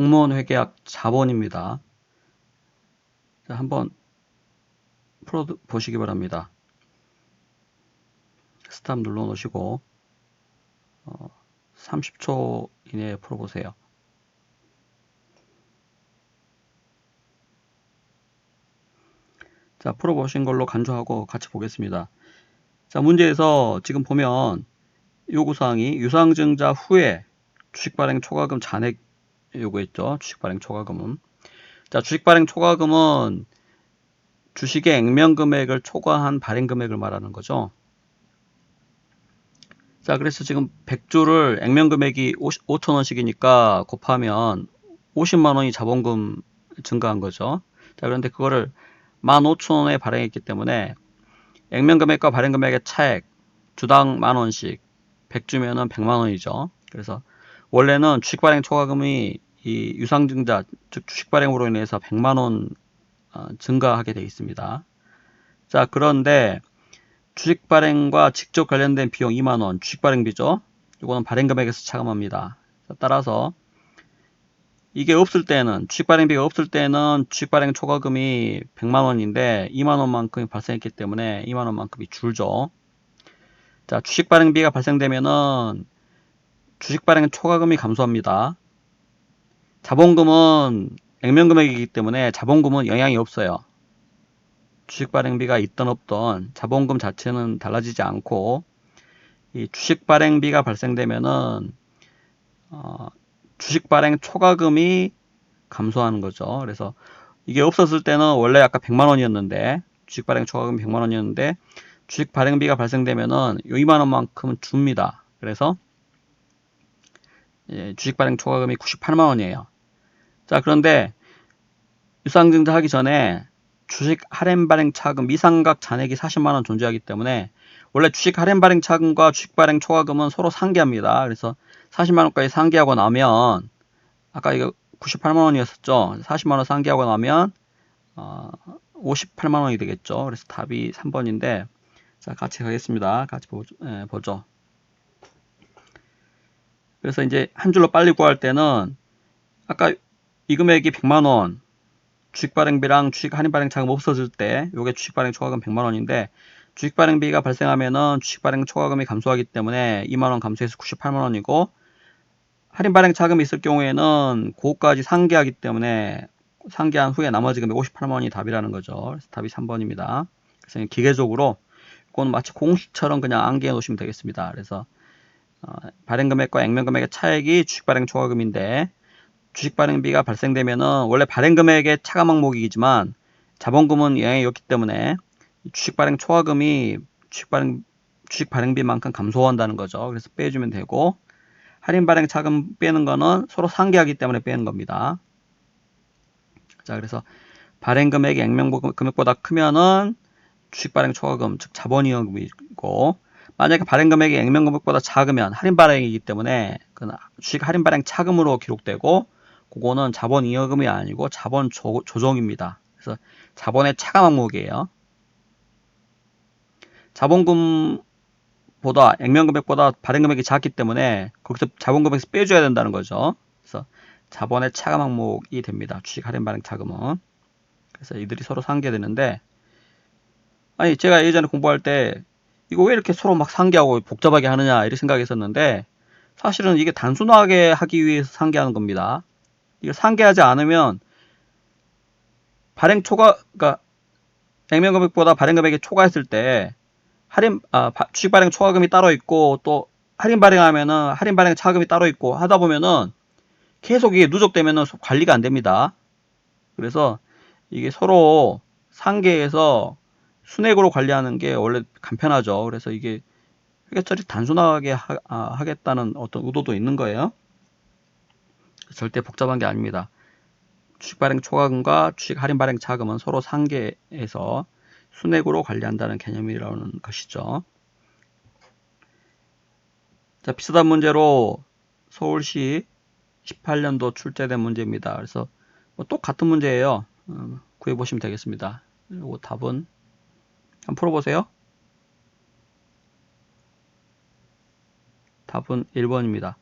공무원 회계학 자본입니다. 자, 한번 풀어 보시기 바랍니다. 스탑 눌러 놓으시고 어, 30초 이내에 풀어 보세요. 자, 풀어 보신 걸로 간주하고 같이 보겠습니다. 자, 문제에서 지금 보면 요구사항이 유상증자 후에 주식발행 초과금 잔액 요구했죠. 주식 발행 초과금은. 자, 주식 발행 초과금은 주식의 액면 금액을 초과한 발행 금액을 말하는 거죠. 자, 그래서 지금 100주를 액면 금액이 5천 원씩이니까 곱하면 50만 원이 자본금 증가한 거죠. 자, 그런데 그거를 15,000원에 발행했기 때문에 액면 금액과 발행 금액의 차액 주당 만 원씩 100주면은 100만 원이죠. 그래서 원래는 주식 발행 초과금이 이 유상 증자 즉 주식 발행으로 인해서 100만 원 어, 증가하게 되어 있습니다. 자, 그런데 주식 발행과 직접 관련된 비용 2만 원 주식 발행비죠. 이거는 발행 금액에서 차감합니다. 따라서 이게 없을 때는 주식 발행비가 없을 때는 주식 발행 초과금이 100만 원인데 2만 원만큼이 발생했기 때문에 2만 원만큼이 줄죠. 자, 주식 발행비가 발생되면은 주식 발행 초과금이 감소합니다. 자본금은 액면 금액이기 때문에 자본금은 영향이 없어요. 주식 발행비가 있던 없던 자본금 자체는 달라지지 않고 이 주식 발행비가 발생되면은 어, 주식 발행 초과금이 감소하는 거죠. 그래서 이게 없었을 때는 원래 아까 100만 원이었는데 주식 발행 초과금 100만 원이었는데 주식 발행비가 발생되면은 2만 원만큼은 줍니다. 그래서 예, 주식 발행 초과금이 98만 원이에요. 자, 그런데 유상증자 하기 전에 주식 할인 발행 차금 미상각 잔액이 40만 원 존재하기 때문에 원래 주식 할인 발행 차금과 주식 발행 초과금은 서로 상계합니다. 그래서 40만 원까지 상기하고 나면 아까 이거 98만 원이었었죠? 40만 원 상기하고 나면 어, 58만 원이 되겠죠? 그래서 답이 3번인데 자 같이 가겠습니다. 같이 보, 예, 보죠 그래서 이제 한 줄로 빨리 구할 때는 아까 이 금액이 100만 원 주식 발행비랑 주식 할인 발행 자금 없어질 때 요게 주식 발행 초과금 100만 원인데 주식 발행비가 발생하면은 주식 발행 초과금이 감소하기 때문에 2만 원 감소해서 98만 원이고 할인 발행 자금이 있을 경우에는 그거까지 상계하기 때문에 상계한 후에 나머지 금액 58만 원이 답이라는 거죠. 그래서 답이 3번입니다. 그래서 기계적으로 그건 마치 공식처럼 그냥 암기해 놓으시면 되겠습니다. 그래서 어, 발행 금액과 액면 금액의 차액이 주식 발행 초과금인데 주식 발행비가 발생되면은 원래 발행 금액의 차감 항목이지만 자본금은 영향이 없기 때문에 주식 발행 초과금이 주식 발행 주식 발행비만큼 감소한다는 거죠. 그래서 빼주면 되고 할인 발행 차금 빼는 거는 서로 상계하기 때문에 빼는 겁니다. 자, 그래서 발행 금액이 액면 금액보다 크면은 주식 발행 초과금, 즉 자본이익이고 만약에 발행 금액이 액면 금액보다 작으면 할인 발행이기 때문에 그 주식 할인 발행 차금으로 기록되고 그거는 자본 이여금이 아니고 자본 조, 조정입니다. 그래서 자본의 차감 항목이에요. 자본금 보다 액면 금액보다 발행 금액이 작기 때문에 거기서 자본 금액에서 빼줘야 된다는 거죠. 그래서 자본의 차감 항목이 됩니다. 주식 할인 발행 자금은. 그래서 이들이 서로 상계되는데 아니 제가 예전에 공부할 때 이거 왜 이렇게 서로 막 상계하고 복잡하게 하느냐 이렇게 생각했었는데 사실은 이게 단순하게 하기 위해서 상계하는 겁니다. 이거 상계하지 않으면 발행 초과 그러니까 액면 금액보다 발행 금액이 초과했을 때 할인 아 주식 발행 초과금이 따로 있고 또 할인 발행하면은 할인 발행 차금이 따로 있고 하다 보면은 계속 이게 누적되면은 관리가 안 됩니다. 그래서 이게 서로 상계에서 순액으로 관리하는 게 원래 간편하죠. 그래서 이게 회계처리 단순하게 하, 아, 겠다는 어떤 의도도 있는 거예요. 절대 복잡한 게 아닙니다. 주식 발행 초과금과 주식 할인 발행 차금은 서로 상계에서 순액으로 관리한다는 개념이라는 것이죠. 자, 비슷한 문제로 서울시 18년도 출제된 문제입니다. 그래서 뭐 똑같은 문제예요. 어, 구해보시면 되겠습니다. 이 답은 한번 풀어보세요. 답은 1번입니다.